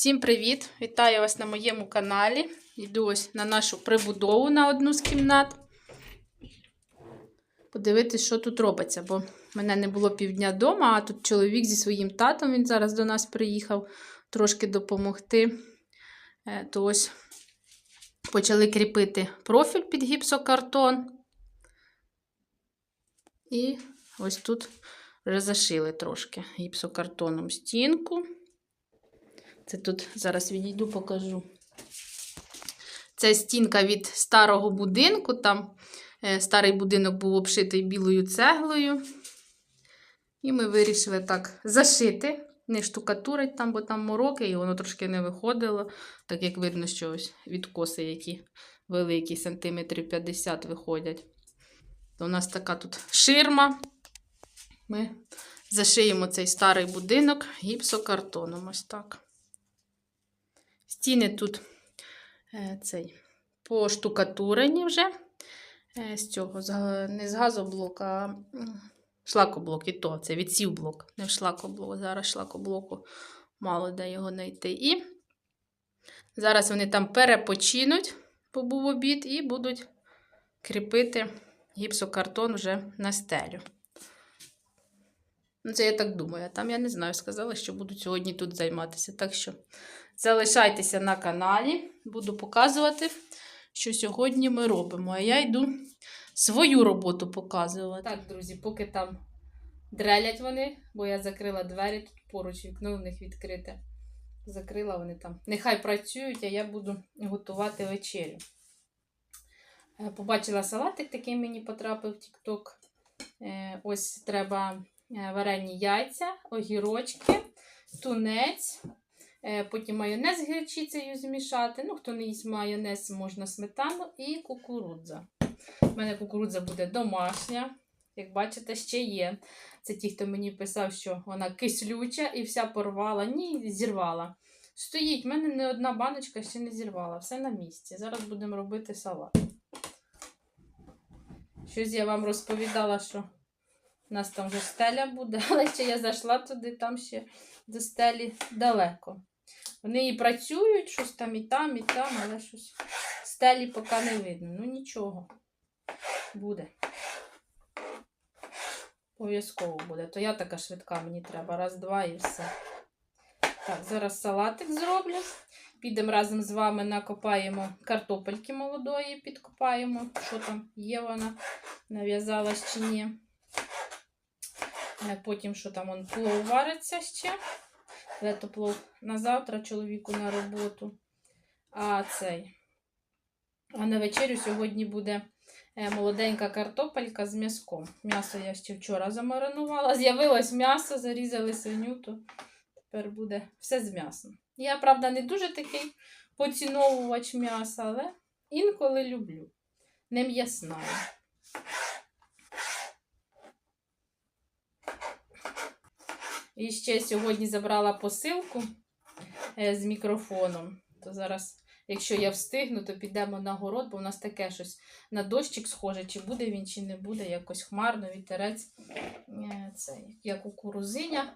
Всім привіт! Вітаю вас на моєму каналі. Йду ось на нашу прибудову на одну з кімнат. Подивитись, що тут робиться, бо мене не було півдня вдома, а тут чоловік зі своїм татом, він зараз до нас приїхав трошки допомогти. Е, То ось почали кріпити профіль під гіпсокартон. І ось тут вже зашили трошки гіпсокартоном стінку. Це тут зараз відійду, покажу. Це стінка від старого будинку. Там е, старий будинок був обшитий білою цеглою. І ми вирішили так зашити, не штукатурить там, бо там мороки, і воно трошки не виходило. Так як видно, що ось відкоси, які великі, сантиметрів 50 виходять. У нас така тут ширма. Ми зашиємо цей старий будинок гіпсокартоном. Ось так. Стіни тут е, цей, поштукатурені вже. Е, з цього, не з газоблока, а шлакоблок і то. Це відсівблок, не шлакоблок. Зараз шлакоблоку мало де його знайти. І зараз вони там перепочинуть, бо був обід, і будуть кріпити гіпсокартон вже на стелю. Ну, це я так думаю. Там я не знаю. Сказали, що будуть сьогодні тут займатися. Так що залишайтеся на каналі, буду показувати, що сьогодні ми робимо. А я йду свою роботу показувати. Так, друзі, поки там дрелять вони, бо я закрила двері, тут поруч вікно в них відкрите. Закрила вони там. Нехай працюють, а я буду готувати вечерю. Е, Побачила салатик, такий мені потрапив в TikTok. Е, Ось треба е, варені яйця, огірочки, тунець, потім майонез з гірчицею змішати. Ну, хто не їсть майонез, можна сметану і кукурудза. У мене кукурудза буде домашня. Як бачите, ще є. Це ті, хто мені писав, що вона кислюча і вся порвала. Ні, зірвала. Стоїть, в мене не одна баночка ще не зірвала. Все на місці. Зараз будемо робити салат. Щось я вам розповідала, що у нас там вже стеля буде, але ще я зайшла туди, там ще до стелі далеко. Вони і працюють, щось там і там, і там, але щось стелі поки не видно. Ну нічого. Буде. Обов'язково буде. То я така швидка, мені треба. Раз, два і все. Так, зараз салатик зроблю. Підемо разом з вами накопаємо картопельки молодої, підкопаємо, що там є вона, нав'язалась чи ні. Е, Потім, що там он плов вариться ще. Але то плов на завтра чоловіку на роботу. А цей. А на вечерю сьогодні буде е, молоденька картопелька з м'язком. М'ясо я ще вчора замаринувала. З'явилось м'ясо, зарізали свиню, то тепер буде все з м'ясом. Я, правда, не дуже такий поціновувач м'яса, але інколи люблю. Не м'ясна. І ще сьогодні забрала посилку е, з мікрофоном. То зараз, якщо я встигну, то підемо на город, бо у нас таке щось на дощик схоже, чи буде він, чи не буде, якось хмарно, вітерець. Е, Це як кукурузиня.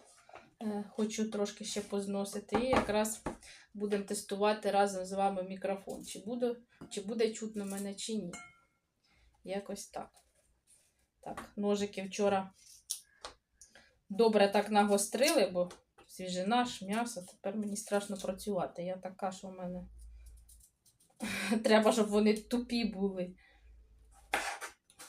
Е, Хочу трошки ще позносити. І якраз будемо тестувати разом з вами мікрофон. Чи буде, чи буде чутно мене, чи ні. Якось так. Так, ножики вчора добре так нагострили, бо свіжина ж, м'ясо. Тепер мені страшно працювати. Я така, що в мене треба, щоб вони тупі були.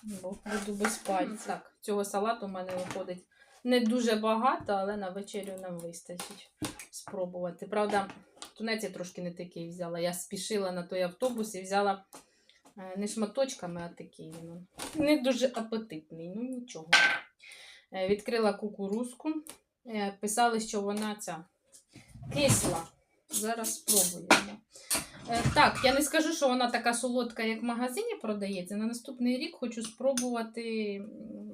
Бо буду без пальця. Так, цього салату у мене виходить не дуже багато, але на вечерю нам вистачить спробувати. Правда, тунець я трошки не такий взяла. Я спішила на той автобус і взяла е, не шматочками, а такий. він. Не дуже апетитний, ну нічого. Е, Відкрила кукурузку. Е, Писали, що вона ця кисла. Зараз спробуємо. Е, Так, я не скажу, що вона така солодка, як в магазині продається. На наступний рік хочу спробувати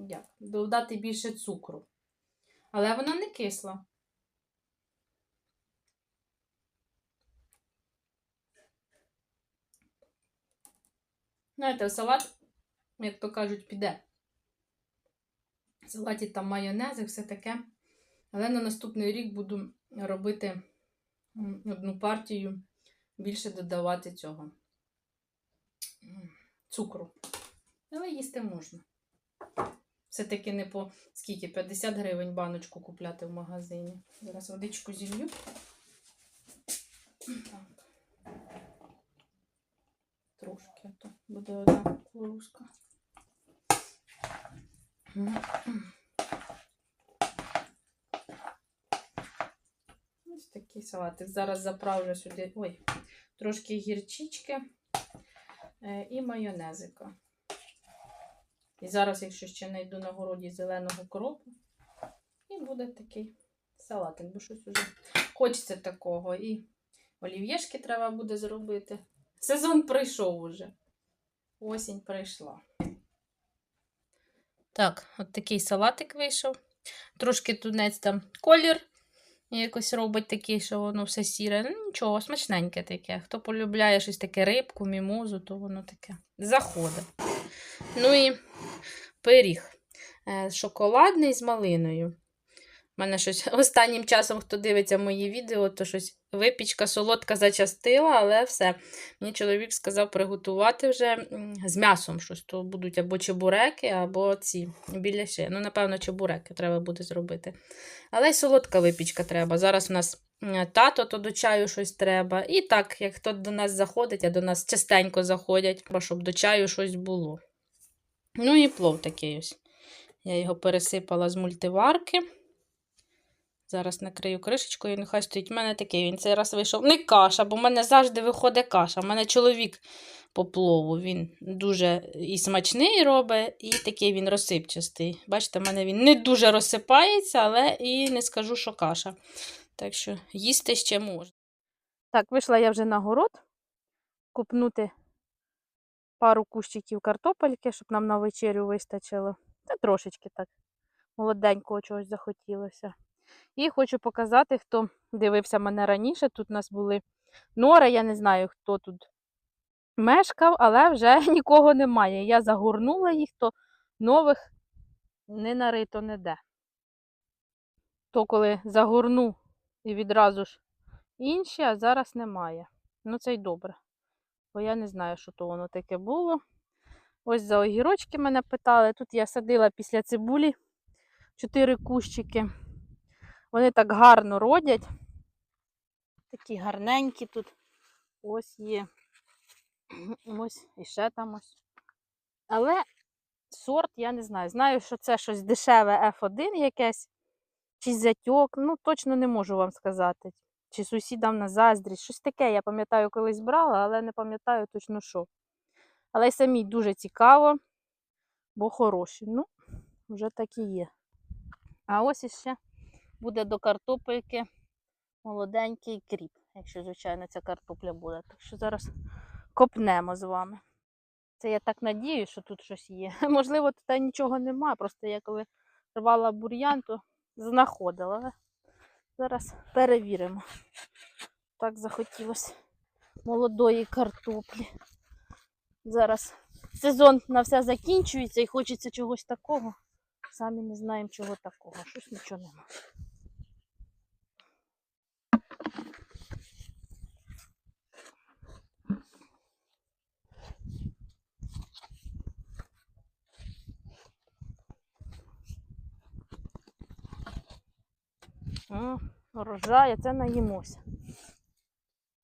як, додати більше цукру. Але вона не кисла. Знаєте, салат, як то кажуть, піде. Салаті там майонез і все таке. Але на наступний рік буду робити одну партію більше додавати цього цукру. Але їсти можна. Все-таки не по скільки? 50 гривень баночку купляти в магазині. Зараз водичку зілью. Так. Трошки, то буде одна кукурузка. Ось такий салатик. Зараз заправлю сюди ой, трошки гірчички е, і майонезика. І зараз, якщо ще знайду на городі зеленого кропу, і буде такий салатик, бо щось уже хочеться такого. І олів'єшки треба буде зробити. Сезон прийшов уже. Осінь прийшла. Так, от такий салатик вийшов. Трошки тунець там колір якось робить такий, що воно все сіре. Ну, нічого, смачненьке таке. Хто полюбляє щось таке рибку, мімозу, то воно таке заходить. Ну і пиріг е, шоколадний з малиною. У мене щось останнім часом, хто дивиться мої відео, то щось випічка солодка зачастила, але все. Мені чоловік сказав приготувати вже з м'ясом щось. То будуть або чебуреки, або ці біляши. Ну, напевно, чебуреки треба буде зробити. Але й солодка випічка треба. Зараз у нас тато, то до чаю щось треба. І так, як хто до нас заходить, а до нас частенько заходять, щоб до чаю щось було. Ну і плов такий ось. Я його пересипала з мультиварки. Зараз накрию кришечкою, нехай стоїть. У мене такий він цей раз вийшов. Не каша, бо в мене завжди виходить каша. У мене чоловік по плову. Він дуже і смачний робить, і такий він розсипчастий. Бачите, в мене він не дуже розсипається, але і не скажу, що каша. Так що їсти ще можна. Так, вийшла я вже на город купнути пару кущиків картопельки, щоб нам на вечерю вистачило. Та трошечки так молоденького чогось захотілося. І хочу показати, хто дивився мене раніше. Тут у нас були нори, я не знаю, хто тут мешкав, але вже нікого немає. Я загорнула їх, то нових не нарито ніде. То коли загорну і відразу ж інші, а зараз немає. Ну це й добре. Бо я не знаю, що то воно таке було. Ось за огірочки мене питали. Тут я садила після цибулі чотири кущики. Вони так гарно родять. Такі гарненькі тут. Ось є. Ось і ще там ось. Але сорт я не знаю. Знаю, що це щось дешеве F1 якесь, чи зятьок. Ну, точно не можу вам сказати. Чи сусідам на заздрість. Щось таке, я пам'ятаю, колись брала, але не пам'ятаю точно що. Але й самій дуже цікаво, бо хороші. Ну, вже так і є. А ось іще буде до картопельки молоденький кріп, якщо, звичайно, ця картопля буде. Так що зараз копнемо з вами. Це я так надію, що тут щось є. Можливо, тут нічого немає. Просто я коли рвала бур'ян, то знаходила. Зараз перевіримо. Так захотілося молодої картоплі. Зараз сезон на все закінчується і хочеться чогось такого. Самі не знаємо, чого такого. Щось нічого немає. О, Урожай, це наїмося.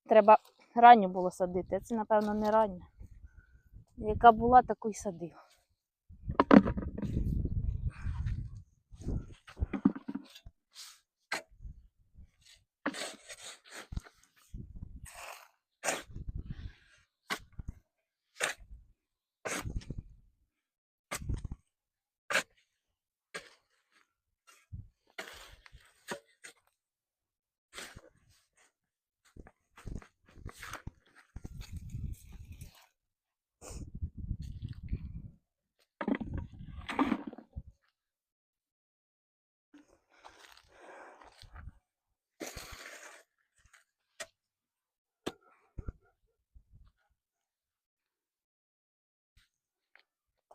Треба ранню було садити, а це, напевно, не раннє. Яка була, таку й садила.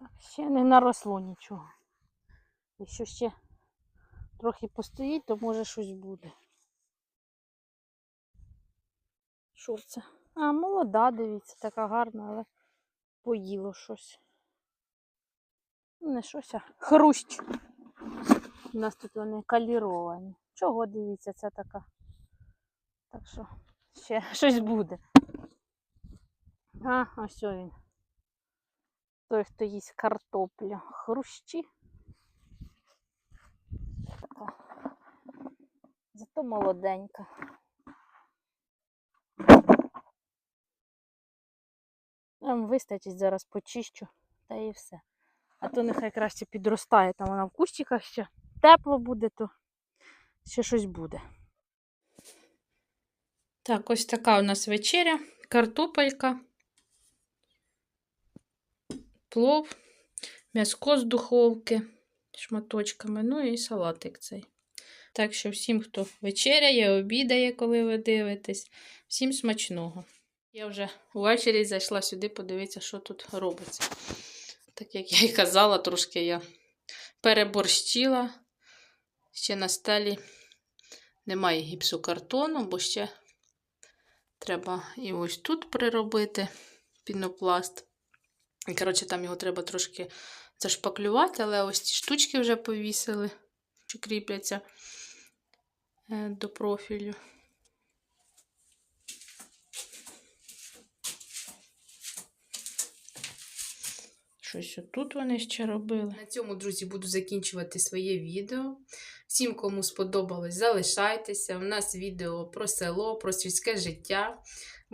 Так, ще не наросло нічого. Якщо ще трохи постоїть, то може щось буде. Що це? А, молода, дивіться, така гарна, але поїло щось. Не щось, а хрущ. У нас тут вони каліровані. Чого дивіться, це така. Так що ще щось буде. А, ось він. Той, хто їсть картоплю. Хрущі. Зато молоденька. Нам вистачить, зараз почищу, та і все. А то нехай краще підростає, там вона в кущиках ще тепло буде, то ще щось буде. Так, ось така у нас вечеря, картопелька, плов, м'яско з духовки шматочками, ну і салатик цей. Так що всім, хто вечеряє, обідає, коли ви дивитесь, всім смачного. Я вже ввечері зайшла сюди подивитися, що тут робиться. Так як я і казала, трошки я переборщила. Ще на стелі немає гіпсокартону, бо ще треба і ось тут приробити пінопласт. І, коротше, там його треба трошки зашпаклювати, але ось ці штучки вже повісили, що кріпляться е, до профілю. Щось отут вони ще робили. На цьому, друзі, буду закінчувати своє відео. Всім, кому сподобалось, залишайтеся. У нас відео про село, про сільське життя.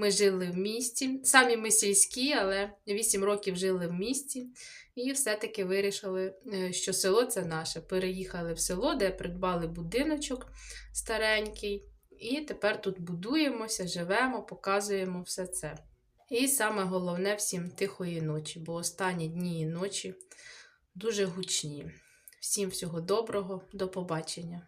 Ми жили в місті. Самі ми сільські, але 8 років жили в місті. І все-таки вирішили, е, що село це наше. Переїхали в село, де придбали будиночок старенький. І тепер тут будуємося, живемо, показуємо все це. І саме головне всім тихої ночі, бо останні дні і ночі дуже гучні. Всім всього доброго, до побачення!